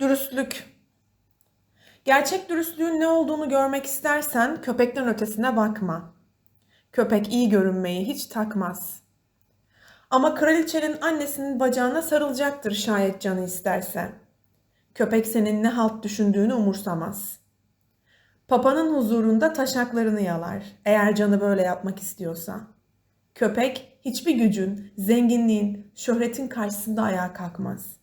Dürüstlük. Gerçek dürüstlüğün ne olduğunu görmek istersen köpekten ötesine bakma. Köpek iyi görünmeyi hiç takmaz. Ama kraliçenin annesinin bacağına sarılacaktır şayet canı isterse. Köpek senin ne halt düşündüğünü umursamaz. Papanın huzurunda taşaklarını yalar eğer canı böyle yapmak istiyorsa. Köpek hiçbir gücün, zenginliğin, şöhretin karşısında ayağa kalkmaz.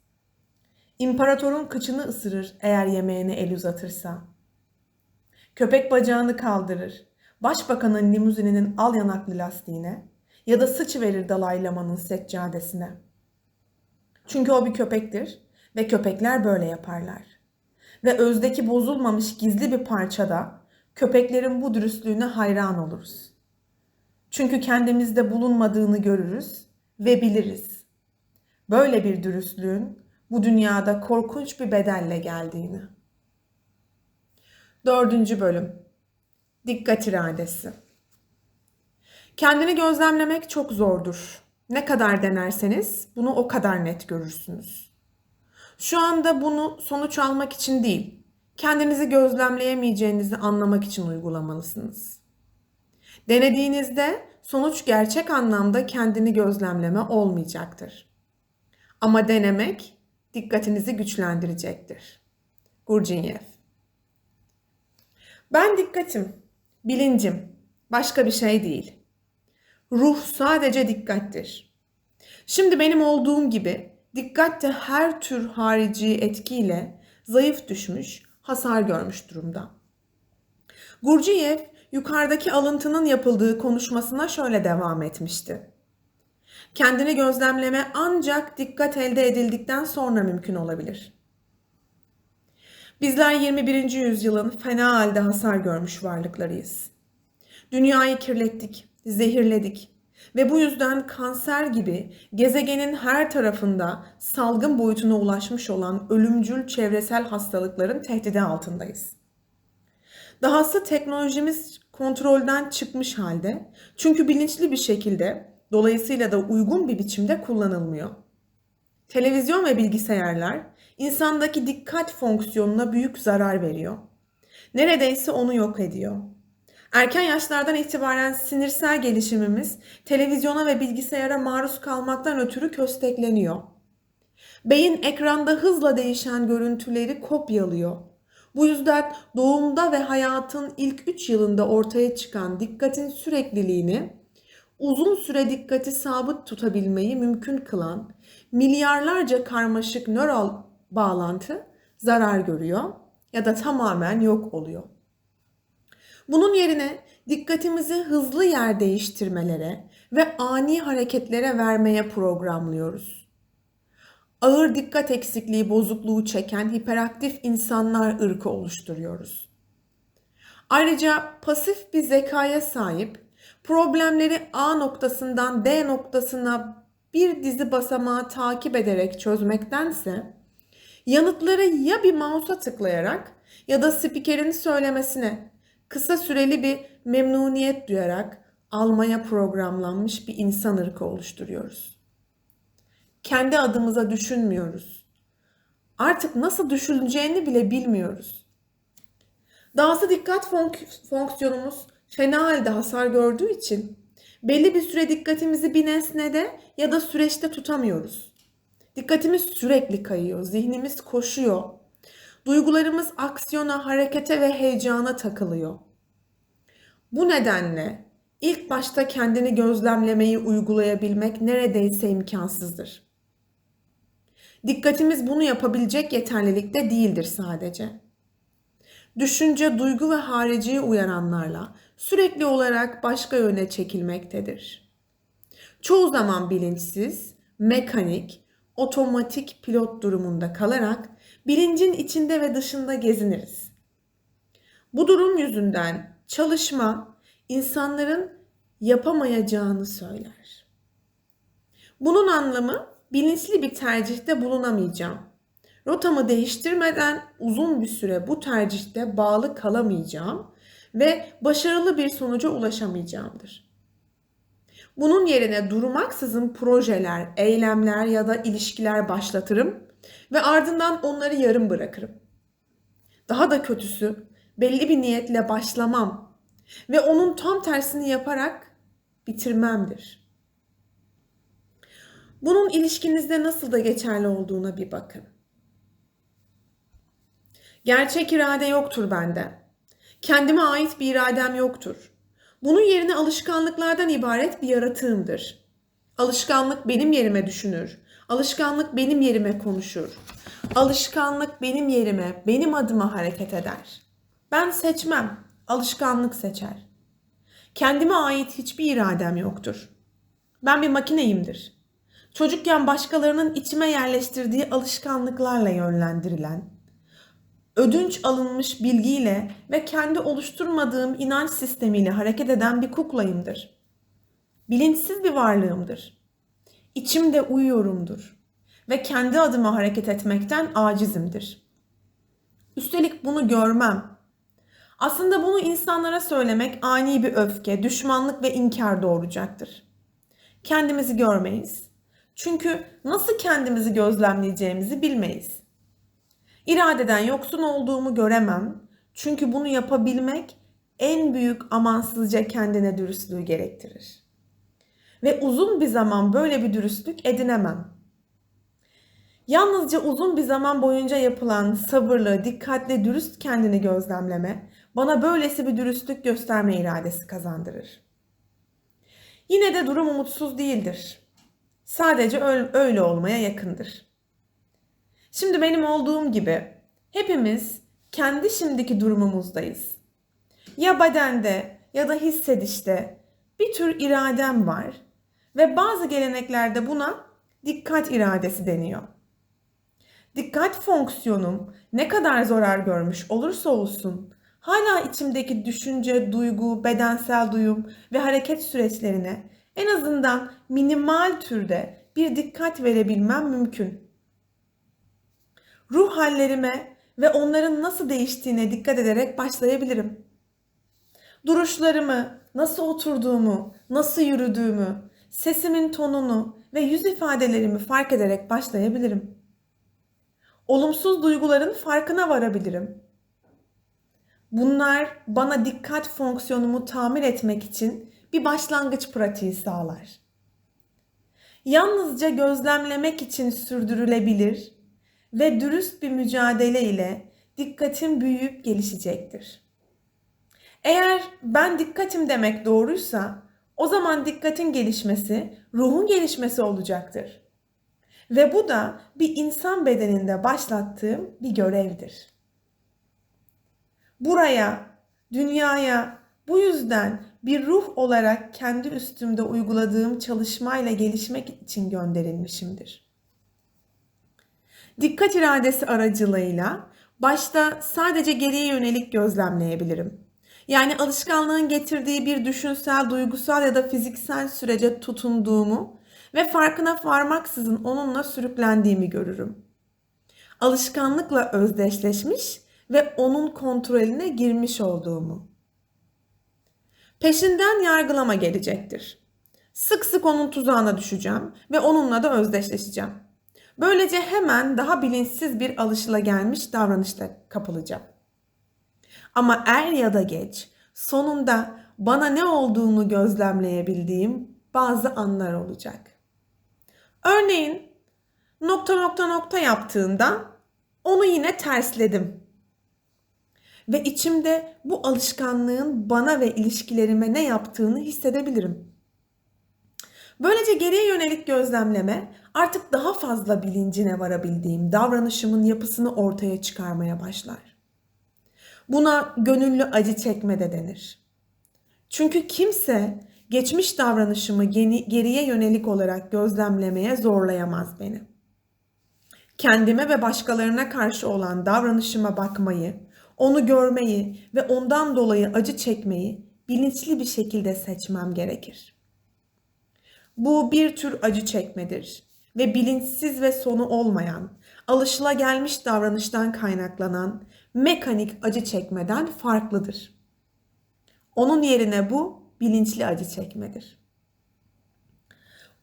İmparatorun kıçını ısırır eğer yemeğine el uzatırsa. Köpek bacağını kaldırır. Başbakanın limuzininin al yanaklı lastiğine ya da sıçı verir Dalai Lama'nın seccadesine. Çünkü o bir köpektir ve köpekler böyle yaparlar. Ve özdeki bozulmamış gizli bir parçada köpeklerin bu dürüstlüğüne hayran oluruz. Çünkü kendimizde bulunmadığını görürüz ve biliriz. Böyle bir dürüstlüğün bu dünyada korkunç bir bedelle geldiğini. Dördüncü bölüm. Dikkat iradesi. Kendini gözlemlemek çok zordur. Ne kadar denerseniz bunu o kadar net görürsünüz. Şu anda bunu sonuç almak için değil, kendinizi gözlemleyemeyeceğinizi anlamak için uygulamalısınız. Denediğinizde sonuç gerçek anlamda kendini gözlemleme olmayacaktır. Ama denemek dikkatinizi güçlendirecektir. Gurdjieff Ben dikkatim, bilincim, başka bir şey değil. Ruh sadece dikkattir. Şimdi benim olduğum gibi dikkat her tür harici etkiyle zayıf düşmüş, hasar görmüş durumda. Gurdjieff yukarıdaki alıntının yapıldığı konuşmasına şöyle devam etmişti. Kendini gözlemleme ancak dikkat elde edildikten sonra mümkün olabilir. Bizler 21. yüzyılın fena halde hasar görmüş varlıklarıyız. Dünyayı kirlettik, zehirledik ve bu yüzden kanser gibi gezegenin her tarafında salgın boyutuna ulaşmış olan ölümcül çevresel hastalıkların tehdidi altındayız. Dahası teknolojimiz kontrolden çıkmış halde çünkü bilinçli bir şekilde dolayısıyla da uygun bir biçimde kullanılmıyor. Televizyon ve bilgisayarlar insandaki dikkat fonksiyonuna büyük zarar veriyor. Neredeyse onu yok ediyor. Erken yaşlardan itibaren sinirsel gelişimimiz televizyona ve bilgisayara maruz kalmaktan ötürü köstekleniyor. Beyin ekranda hızla değişen görüntüleri kopyalıyor. Bu yüzden doğumda ve hayatın ilk 3 yılında ortaya çıkan dikkatin sürekliliğini uzun süre dikkati sabit tutabilmeyi mümkün kılan milyarlarca karmaşık nöral bağlantı zarar görüyor ya da tamamen yok oluyor. Bunun yerine dikkatimizi hızlı yer değiştirmelere ve ani hareketlere vermeye programlıyoruz. Ağır dikkat eksikliği bozukluğu çeken hiperaktif insanlar ırkı oluşturuyoruz. Ayrıca pasif bir zekaya sahip, problemleri A noktasından D noktasına bir dizi basamağı takip ederek çözmektense yanıtları ya bir mouse'a tıklayarak ya da spikerin söylemesine kısa süreli bir memnuniyet duyarak almaya programlanmış bir insan ırkı oluşturuyoruz. Kendi adımıza düşünmüyoruz. Artık nasıl düşüneceğini bile bilmiyoruz. Dahası dikkat fonk- fonksiyonumuz fena halde hasar gördüğü için belli bir süre dikkatimizi bir nesnede ya da süreçte tutamıyoruz. Dikkatimiz sürekli kayıyor, zihnimiz koşuyor. Duygularımız aksiyona, harekete ve heyecana takılıyor. Bu nedenle ilk başta kendini gözlemlemeyi uygulayabilmek neredeyse imkansızdır. Dikkatimiz bunu yapabilecek yeterlilikte değildir sadece. Düşünce, duygu ve harici uyaranlarla sürekli olarak başka yöne çekilmektedir. Çoğu zaman bilinçsiz, mekanik, otomatik pilot durumunda kalarak bilincin içinde ve dışında geziniriz. Bu durum yüzünden çalışma insanların yapamayacağını söyler. Bunun anlamı bilinçli bir tercihte bulunamayacağım. Rotamı değiştirmeden uzun bir süre bu tercihte bağlı kalamayacağım ve başarılı bir sonuca ulaşamayacağımdır. Bunun yerine durmaksızın projeler, eylemler ya da ilişkiler başlatırım ve ardından onları yarım bırakırım. Daha da kötüsü belli bir niyetle başlamam ve onun tam tersini yaparak bitirmemdir. Bunun ilişkinizde nasıl da geçerli olduğuna bir bakın. Gerçek irade yoktur bende. Kendime ait bir iradem yoktur. Bunun yerine alışkanlıklardan ibaret bir yaratığımdır. Alışkanlık benim yerime düşünür. Alışkanlık benim yerime konuşur. Alışkanlık benim yerime, benim adıma hareket eder. Ben seçmem, alışkanlık seçer. Kendime ait hiçbir iradem yoktur. Ben bir makineyimdir. Çocukken başkalarının içime yerleştirdiği alışkanlıklarla yönlendirilen, ödünç alınmış bilgiyle ve kendi oluşturmadığım inanç sistemiyle hareket eden bir kuklayımdır. Bilinçsiz bir varlığımdır. İçimde uyuyorumdur ve kendi adıma hareket etmekten acizimdir. Üstelik bunu görmem. Aslında bunu insanlara söylemek ani bir öfke, düşmanlık ve inkar doğuracaktır. Kendimizi görmeyiz. Çünkü nasıl kendimizi gözlemleyeceğimizi bilmeyiz. İradeden yoksun olduğumu göremem. Çünkü bunu yapabilmek en büyük amansızca kendine dürüstlüğü gerektirir. Ve uzun bir zaman böyle bir dürüstlük edinemem. Yalnızca uzun bir zaman boyunca yapılan sabırlı, dikkatli, dürüst kendini gözlemleme bana böylesi bir dürüstlük gösterme iradesi kazandırır. Yine de durum umutsuz değildir. Sadece öyle olmaya yakındır. Şimdi benim olduğum gibi hepimiz kendi şimdiki durumumuzdayız. Ya bedende ya da hissedişte bir tür iradem var ve bazı geleneklerde buna dikkat iradesi deniyor. Dikkat fonksiyonum ne kadar zarar görmüş olursa olsun hala içimdeki düşünce, duygu, bedensel duyum ve hareket süreçlerine en azından minimal türde bir dikkat verebilmem mümkün. Ruh hallerime ve onların nasıl değiştiğine dikkat ederek başlayabilirim. Duruşlarımı, nasıl oturduğumu, nasıl yürüdüğümü, sesimin tonunu ve yüz ifadelerimi fark ederek başlayabilirim. Olumsuz duyguların farkına varabilirim. Bunlar bana dikkat fonksiyonumu tamir etmek için bir başlangıç pratiği sağlar. Yalnızca gözlemlemek için sürdürülebilir ve dürüst bir mücadele ile dikkatin büyüyüp gelişecektir. Eğer ben dikkatim demek doğruysa o zaman dikkatin gelişmesi ruhun gelişmesi olacaktır. Ve bu da bir insan bedeninde başlattığım bir görevdir. Buraya, dünyaya bu yüzden bir ruh olarak kendi üstümde uyguladığım çalışmayla gelişmek için gönderilmişimdir. Dikkat iradesi aracılığıyla başta sadece geriye yönelik gözlemleyebilirim. Yani alışkanlığın getirdiği bir düşünsel, duygusal ya da fiziksel sürece tutunduğumu ve farkına varmaksızın onunla sürüklendiğimi görürüm. Alışkanlıkla özdeşleşmiş ve onun kontrolüne girmiş olduğumu. Peşinden yargılama gelecektir. Sık sık onun tuzağına düşeceğim ve onunla da özdeşleşeceğim. Böylece hemen daha bilinçsiz bir alışılagelmiş davranışta kapılacağım. Ama er ya da geç sonunda bana ne olduğunu gözlemleyebildiğim bazı anlar olacak. Örneğin nokta nokta nokta yaptığında onu yine tersledim. Ve içimde bu alışkanlığın bana ve ilişkilerime ne yaptığını hissedebilirim. Böylece geriye yönelik gözlemleme artık daha fazla bilincine varabildiğim davranışımın yapısını ortaya çıkarmaya başlar. Buna gönüllü acı çekme de denir. Çünkü kimse geçmiş davranışımı geriye yönelik olarak gözlemlemeye zorlayamaz beni. Kendime ve başkalarına karşı olan davranışıma bakmayı, onu görmeyi ve ondan dolayı acı çekmeyi bilinçli bir şekilde seçmem gerekir. Bu bir tür acı çekmedir ve bilinçsiz ve sonu olmayan, alışılagelmiş davranıştan kaynaklanan mekanik acı çekmeden farklıdır. Onun yerine bu bilinçli acı çekmedir.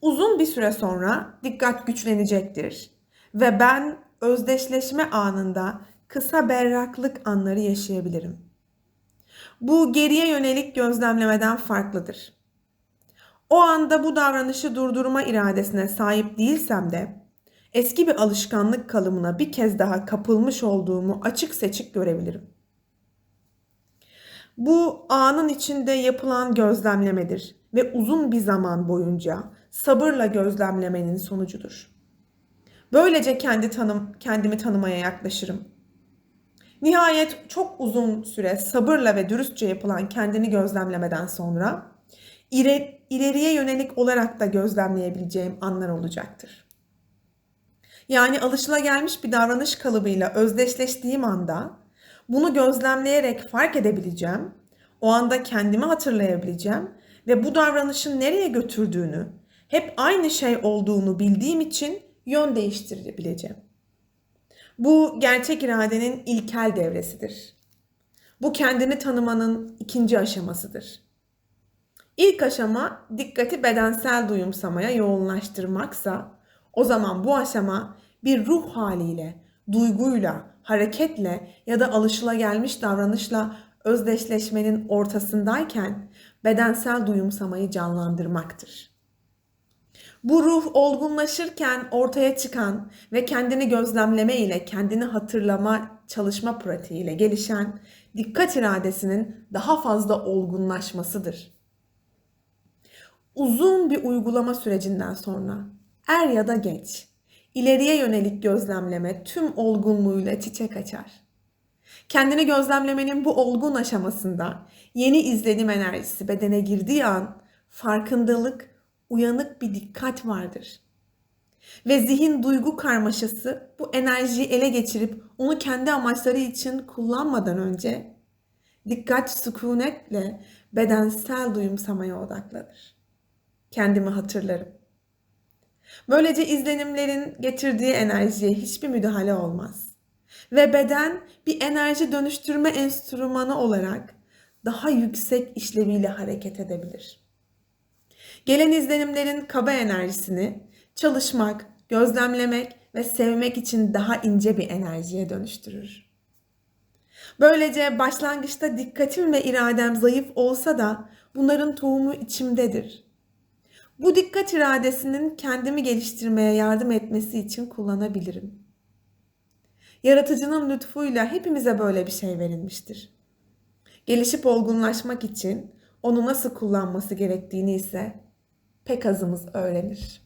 Uzun bir süre sonra dikkat güçlenecektir ve ben özdeşleşme anında kısa berraklık anları yaşayabilirim. Bu geriye yönelik gözlemlemeden farklıdır. O anda bu davranışı durdurma iradesine sahip değilsem de eski bir alışkanlık kalımına bir kez daha kapılmış olduğumu açık seçik görebilirim. Bu anın içinde yapılan gözlemlemedir ve uzun bir zaman boyunca sabırla gözlemlemenin sonucudur. Böylece kendi tanım, kendimi tanımaya yaklaşırım. Nihayet çok uzun süre sabırla ve dürüstçe yapılan kendini gözlemlemeden sonra ileri, ileriye yönelik olarak da gözlemleyebileceğim anlar olacaktır. Yani alışılagelmiş bir davranış kalıbıyla özdeşleştiğim anda bunu gözlemleyerek fark edebileceğim. O anda kendimi hatırlayabileceğim ve bu davranışın nereye götürdüğünü, hep aynı şey olduğunu bildiğim için yön değiştirebileceğim. Bu gerçek iradenin ilkel devresidir. Bu kendini tanımanın ikinci aşamasıdır. İlk aşama dikkati bedensel duyumsamaya yoğunlaştırmaksa o zaman bu aşama bir ruh haliyle, duyguyla, hareketle ya da alışılagelmiş davranışla özdeşleşmenin ortasındayken bedensel duyumsamayı canlandırmaktır. Bu ruh olgunlaşırken ortaya çıkan ve kendini gözlemleme ile kendini hatırlama çalışma pratiğiyle gelişen dikkat iradesinin daha fazla olgunlaşmasıdır. Uzun bir uygulama sürecinden sonra er ya da geç ileriye yönelik gözlemleme tüm olgunluğuyla çiçek açar. Kendini gözlemlemenin bu olgun aşamasında yeni izlenim enerjisi bedene girdiği an farkındalık, uyanık bir dikkat vardır. Ve zihin duygu karmaşası bu enerjiyi ele geçirip onu kendi amaçları için kullanmadan önce dikkat sükunetle bedensel duyumsamaya odaklanır. Kendimi hatırlarım. Böylece izlenimlerin getirdiği enerjiye hiçbir müdahale olmaz. Ve beden bir enerji dönüştürme enstrümanı olarak daha yüksek işleviyle hareket edebilir. Gelen izlenimlerin kaba enerjisini çalışmak, gözlemlemek ve sevmek için daha ince bir enerjiye dönüştürür. Böylece başlangıçta dikkatim ve iradem zayıf olsa da bunların tohumu içimdedir. Bu dikkat iradesinin kendimi geliştirmeye yardım etmesi için kullanabilirim. Yaratıcının lütfuyla hepimize böyle bir şey verilmiştir. Gelişip olgunlaşmak için onu nasıl kullanması gerektiğini ise pek azımız öğrenir.